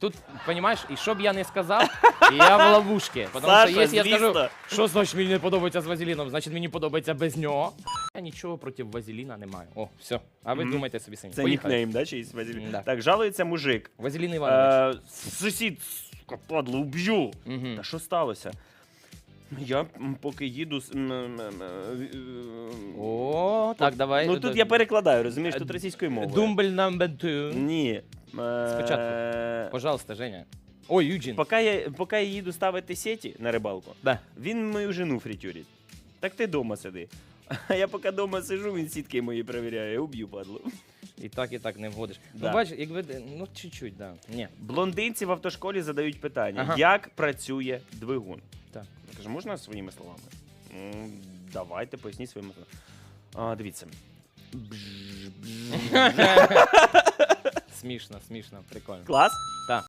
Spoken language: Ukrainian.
тут, розумієш, і що б я не сказав, я в ловушці. Тому Саша, що якщо я скажу, що значить мені не подобається з вазеліном, значить мені подобається без нього. Я нічого проти вазеліна не маю. О, все. А ви Мгм. думайте собі самі. Це Поїхали. нікнейм, да, чийсь Вазелін? Да. Так, жалується мужик. Вазелін Іванович. Е, сусід, сука, падло, уб'ю. Мгм. Та що сталося? Я м, поки їду. з- м, м, м, е, О, так, давай. Ну тут я перекладаю, розумієш, тут російською мовою. Думбль number two. Ні. Е, Спочатку. Пожалуйста, Женя. Ой, Юджин. Поки я, поки я їду ставити сеті на рибалку, Да. він мою жену фритюрить. Так ти дома сиди. А я поки дома сижу, він сітки мої перевіряє, уб'ю падло. І так, і так не вгодиш. Да. Ну, бачиш, якби, ну, чуть-чуть, да. Ні. Блондинці в автошколі задають питання: Ага. як працює двигун? Так. Я кажу, можна своїми словами? «М, Давайте, поясніть своїми словами. А, дивіться. Смішно, смішно, прикольно. Клас?